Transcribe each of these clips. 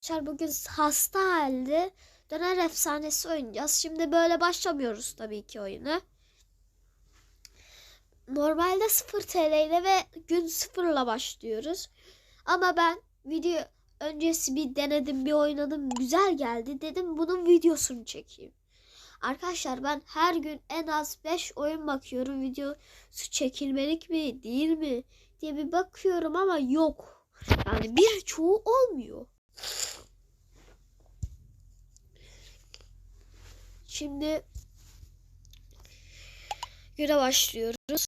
Arkadaşlar bugün hasta halde döner efsanesi oynayacağız. Şimdi böyle başlamıyoruz tabii ki oyunu. Normalde 0 TL ile ve gün 0 ile başlıyoruz. Ama ben video öncesi bir denedim bir oynadım güzel geldi. Dedim bunun videosunu çekeyim. Arkadaşlar ben her gün en az 5 oyun bakıyorum. Videosu çekilmelik mi değil mi diye bir bakıyorum ama yok. Yani birçoğu olmuyor. Şimdi güne başlıyoruz.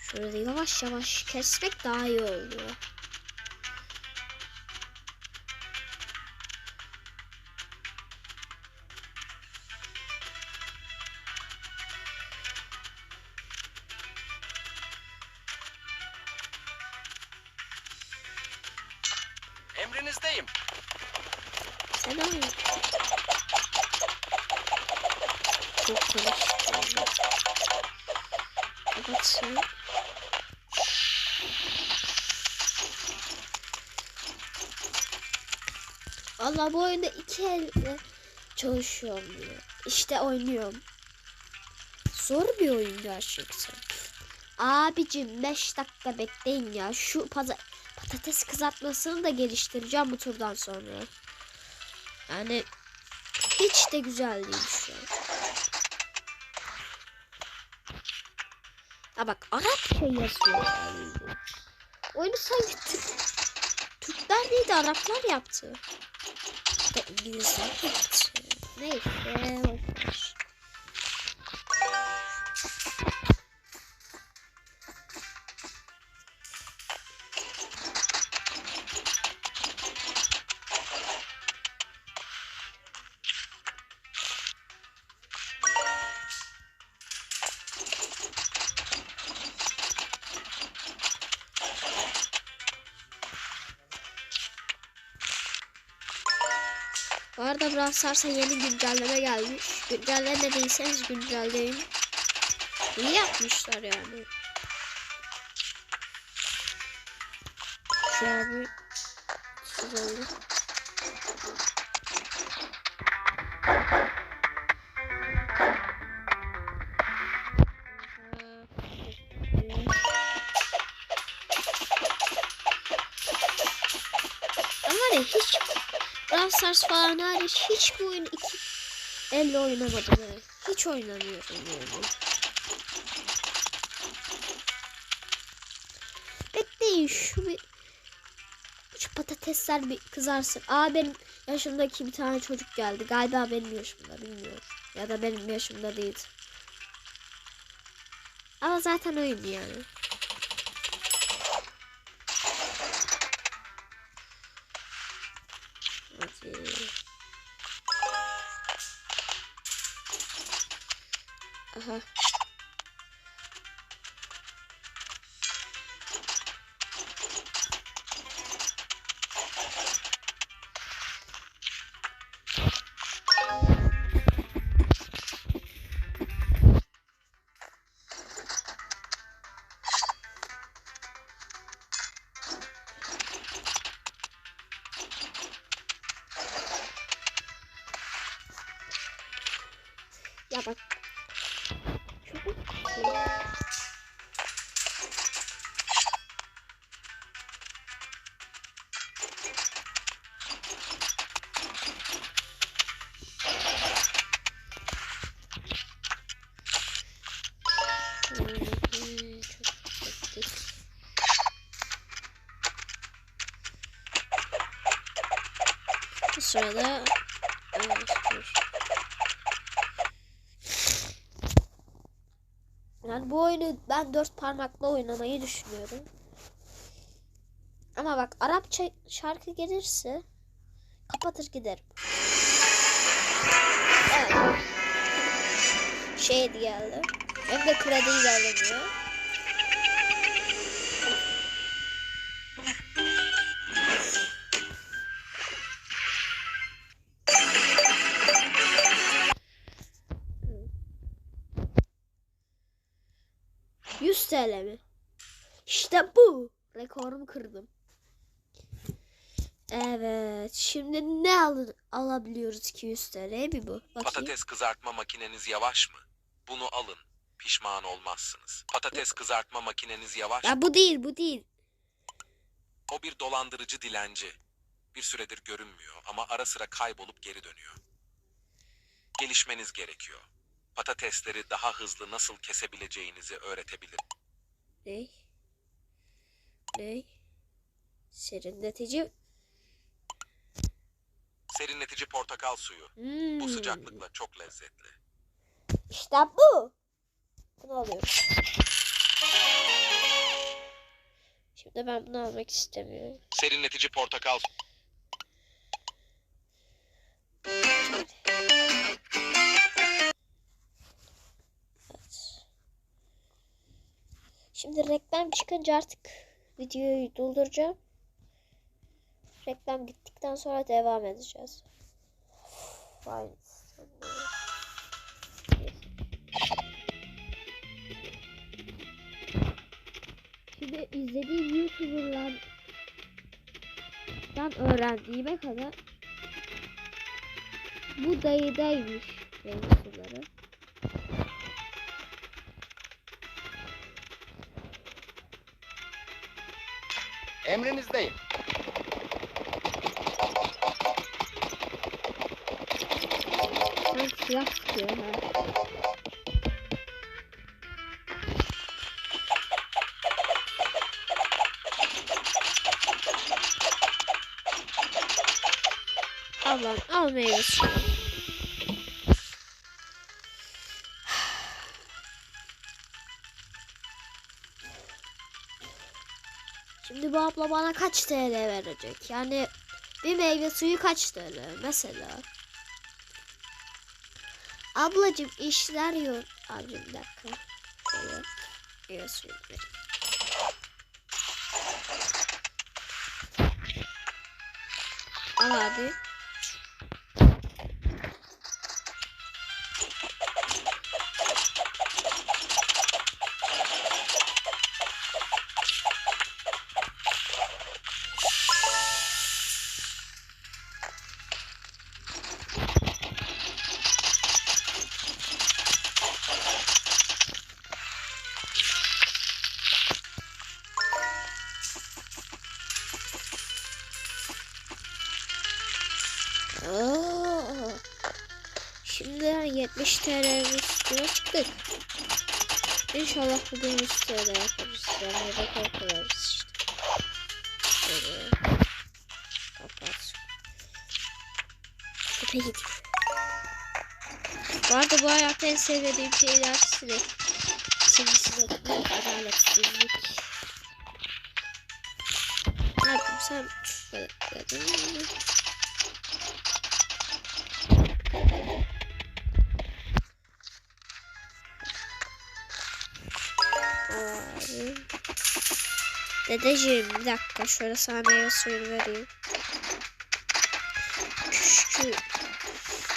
Şöyle yavaş yavaş kesmek daha iyi oluyor. Emrinizdeyim. Oyna. Çok sen. Valla bu oyunda iki elle çalışıyorum diyor. İşte oynuyorum. Zor bir oyun gerçekten. Abicim 5 dakika bekleyin ya. Şu paza- patates kızartmasını da geliştireceğim bu turdan sonra. Yani hiç de güzel değil şu an. Ha bak Arapça yazıyor. Oyunu sanki Türk, Türkler değil de Araplar yaptı. Da İngilizler yaptı. Neyse. Bu arada Brawl Stars'a yeni güncelleme gelmiş. Güncellemediyseniz güncelleyin. İyi yapmışlar yani. An bir oldu. Ama hiç Brawl Stars falan hariç hiç bu oyunu iki elle oynamadım yani. Hiç oynamıyorum yani. Bekleyin şu bir şu patatesler bir kızarsın. Aa benim yaşımdaki bir tane çocuk geldi. Galiba benim yaşımda bilmiyorum. Ya da benim yaşımda değil. Ama zaten oyun yani. Aha. Ya oyunu ben dört parmakla oynamayı düşünüyorum. Ama bak Arapça şarkı gelirse kapatır giderim. Evet. Şey geldi. Hem de kredi ilerleniyor. TL mi? İşte bu. Rekorumu kırdım. Evet. Şimdi ne al alabiliyoruz 200 TL bir bu. Bakayım. Patates kızartma makineniz yavaş mı? Bunu alın. Pişman olmazsınız. Patates kızartma makineniz yavaş? Ya bu değil bu değil. O bir dolandırıcı dilenci. Bir süredir görünmüyor ama ara sıra kaybolup geri dönüyor. Gelişmeniz gerekiyor. Patatesleri daha hızlı nasıl kesebileceğinizi öğretebilir. Ne? Ne? Serinletici. Serinletici portakal suyu. Hmm. Bu sıcaklıkla çok lezzetli. İşte bu. Bunu alıyorum. Şimdi ben bunu almak istemiyorum. Serinletici portakal suyu. Şimdi reklam çıkınca artık videoyu dolduracağım. Reklam gittikten sonra devam edeceğiz. Vay. Şimdi izlediğim YouTuber'lardan öğrendiğime kadar bu dayıdaymış mevzuları. Emrinizdeyim. Ha. Al lan al meyve Şimdi bu abla bana kaç TL verecek? Yani bir meyve suyu kaç TL mesela? Ablacım işler yok. Abicim bir dakika. Şöyle meyve suyu vereyim. Al abi. 70 TL üstüne çıktık. İnşallah bugün 100 TL yaparız. Yani rekor kırarız işte. Şöyle. Kapat. Köpe gidiyor. Bu arada bu hayatta en sevmediğim şeyler sinek. Sivrisinek, adaletsizlik. Ne yapayım sen böyle Dedeciğim bir dakika şöyle sana meyve suyunu vereyim. Şu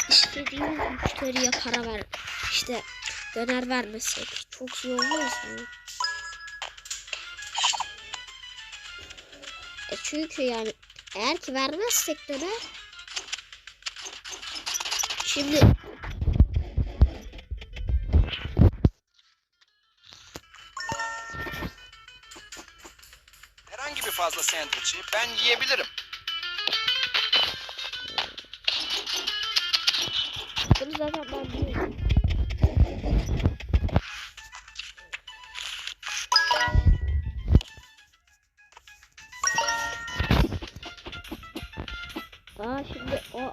istediğim müşteriye para ver. İşte döner vermesek çok iyi olmaz mı? E çünkü yani eğer ki vermezsek döner şimdi Fazla sandviçi ben yiyebilirim. bunu zaten ben biliyorum. Aa şimdi o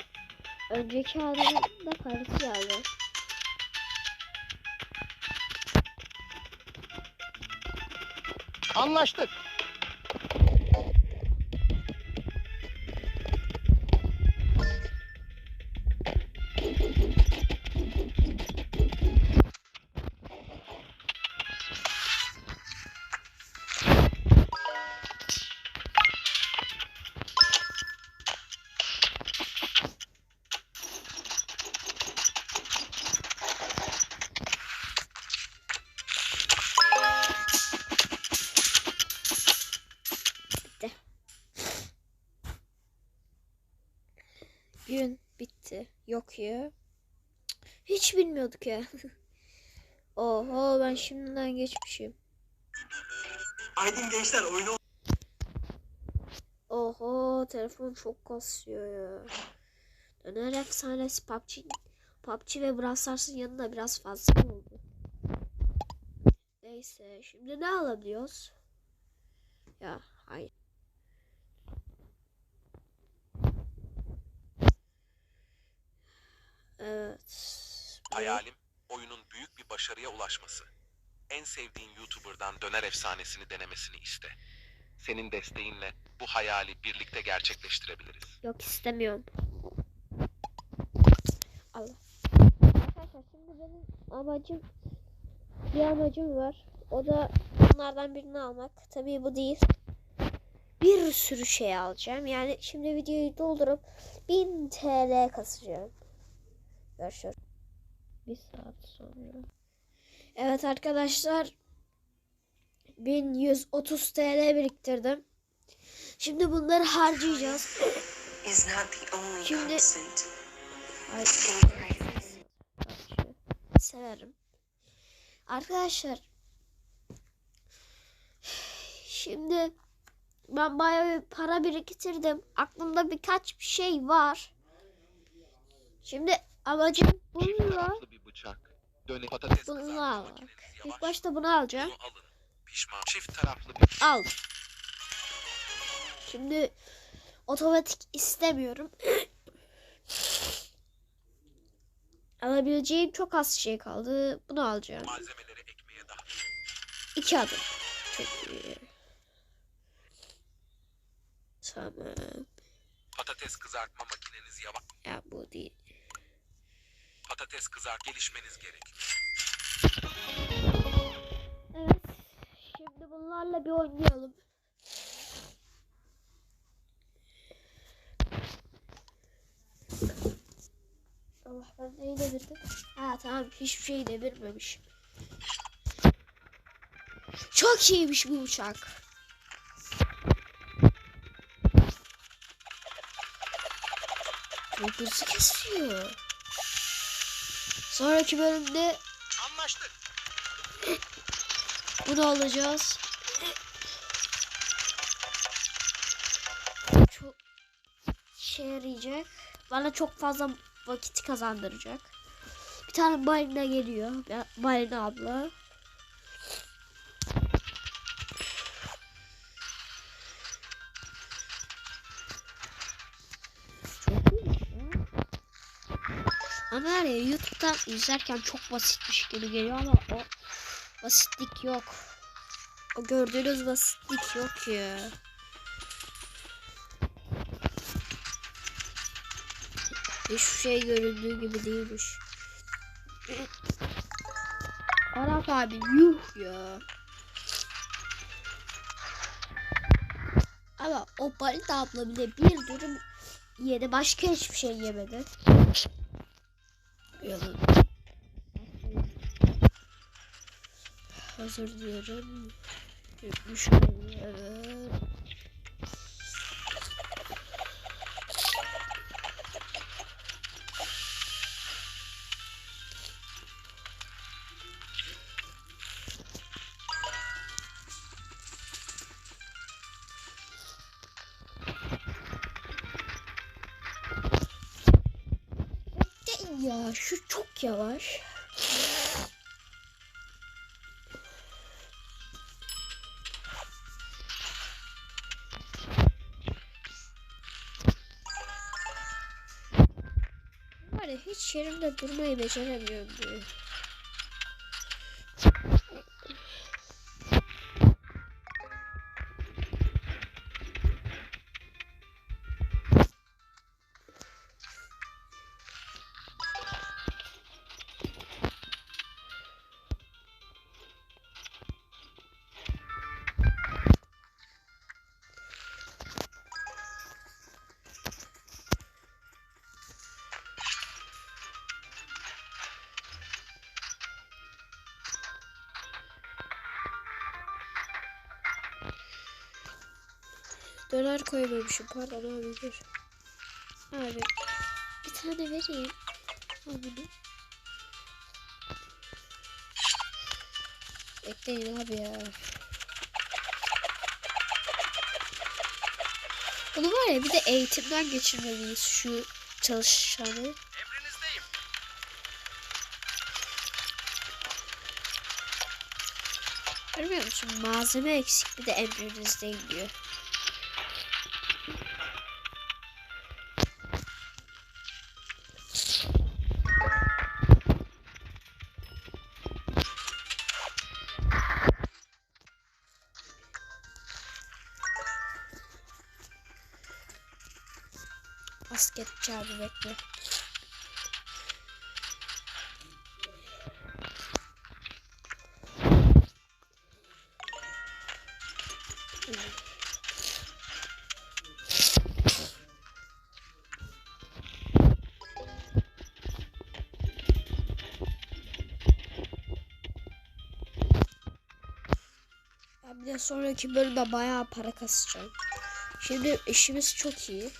önceki adamın da karısı geldi. Anlaştık. Yok ya. Hiç bilmiyorduk ya. Oho ben şimdiden geçmişim. Aydın gençler oyunu Oho telefon çok kasıyor ya. Döner efsanesi PUBG, PUBG ve Brawl Stars'ın yanında biraz fazla oldu. Neyse şimdi ne alabiliyoruz? Ya hayır. Evet. Hayalim oyunun büyük bir başarıya ulaşması. En sevdiğin YouTuber'dan döner efsanesini denemesini iste. Senin desteğinle bu hayali birlikte gerçekleştirebiliriz. Yok istemiyorum. Allah. Arkadaşlar şimdi benim amacım bir amacım var. O da bunlardan birini almak. Tabii bu değil. Bir sürü şey alacağım. Yani şimdi videoyu doldurup 1000 TL kasacağım. Görüşürüz. Bir saat sonra. Evet arkadaşlar. 1130 TL biriktirdim. Şimdi bunları harcayacağız. Şimdi- Ay, severim. Arkadaşlar şimdi ben bayağı bir para biriktirdim. Aklımda birkaç bir şey var. Şimdi amacım bununla bıçak. Döner patates Bunu al. ilk başta bunu alacağım. Bunu alın. Pişman. Çift taraflı bir Al. Şimdi otomatik istemiyorum. Alabileceğim çok az şey kaldı. Bunu alacağım. malzemeleri ekmeğe dahil. İki adım. Çok iyi. Tamam. Patates kızartma makineniz yavaş. Ya bu değil. Patates kızart gelişmeniz gerekiyor. Evet. Şimdi bunlarla bir oynayalım. Allah ben neyi devirdim? Ha tamam hiçbir şey devirmemişim. Çok iyiymiş bu uçak. Çok hızlı kesiyor. Sonraki bölümde Anlaştık. bunu alacağız. Çok işe yarayacak. Bana çok fazla vakit kazandıracak. Bir tane balina geliyor. Balina abla. Var YouTube'dan izlerken çok basitmiş gibi geliyor ama o basitlik yok. O gördüğünüz basitlik yok ya. Hiçbir şey göründüğü gibi değilmiş. Arap abi yuh ya. Ama o Balita abla bile bir dürüm yedi. Başka hiçbir şey yemedi. Yalan. Hazır diyorum. Yutmuş evet. Ya şu çok yavaş. Var ya hiç yerimde durmayı beceremiyorum diyor. Döner koymamışım pardon abi dur. Abi Bir tane vereyim. Al bunu. Bekleyin abi ya. Bunu var ya bir de eğitimden geçirmeliyiz şu çalışanı. Emrinizdeyim. Görmüyor musun? Malzeme eksik bir de emrinizdeyim diyor. Abi bekle. Bir de sonraki bölüme bayağı para kasacağım. Şimdi işimiz çok iyi.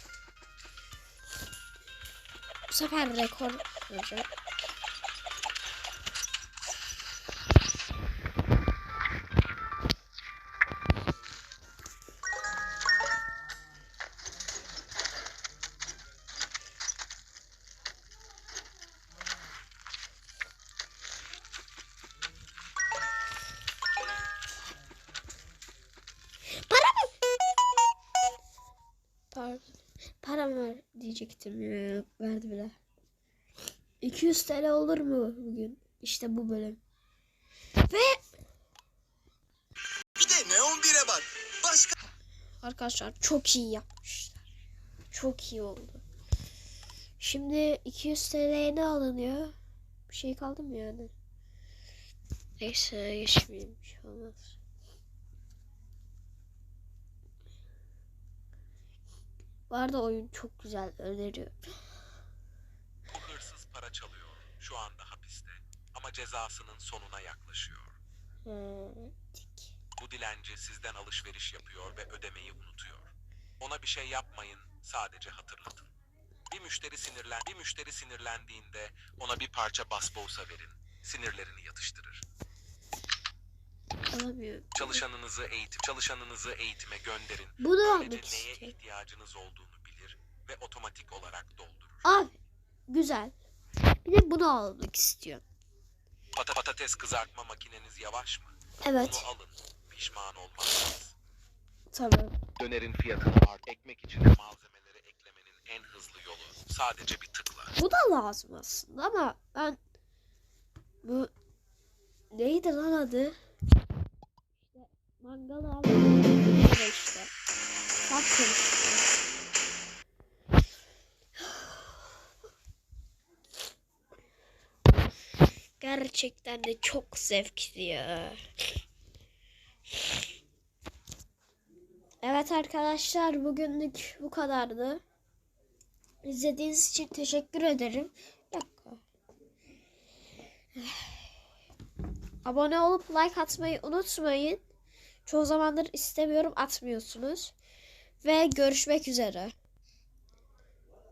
Bu sefer rekor kıracağım. Pardon. Param ver diyecektim ya. Verdi bile. 200 TL olur mu bugün? İşte bu bölüm. Ve Bir de neon bire bak. Başka arkadaşlar çok iyi yapmışlar. Çok iyi oldu. Şimdi 200 TL'ye ne alınıyor? Bir şey kaldı mı yani? Neyse geçmeyeyim. Bir şey olmaz. Bu arada oyun çok güzel öneriyorum. Bu hırsız para çalıyor. Şu anda hapiste. Ama cezasının sonuna yaklaşıyor. Hmm. Bu dilenci sizden alışveriş yapıyor ve ödemeyi unutuyor. Ona bir şey yapmayın, sadece hatırlatın. Bir müşteri sinirlen, bir müşteri sinirlendiğinde ona bir parça basbousa verin. Sinirlerini yatıştırır. Alamıyorum. Çalışanınızı eğitim, çalışanınızı eğitime gönderin. Bunu Böylece almak neye ihtiyacınız olduğunu bilir ve otomatik olarak doldurur. Abi güzel. Bir de bunu almak istiyorum. Pata patates kızartma makineniz yavaş mı? Evet. Bunu alın. Pişman olmazsınız. Tamam. Dönerin fiyatını art ekmek içine malzemeleri eklemenin en hızlı yolu sadece bir tıkla. Bu da lazım aslında ama ben bu neydi lan adı? İşte mangal aldım. işte. Konuşuyor. Gerçekten de çok zevkli ya. Evet arkadaşlar bugünlük bu kadardı. İzlediğiniz için teşekkür ederim. Abone olup like atmayı unutmayın. Çoğu zamandır istemiyorum atmıyorsunuz. Ve görüşmek üzere.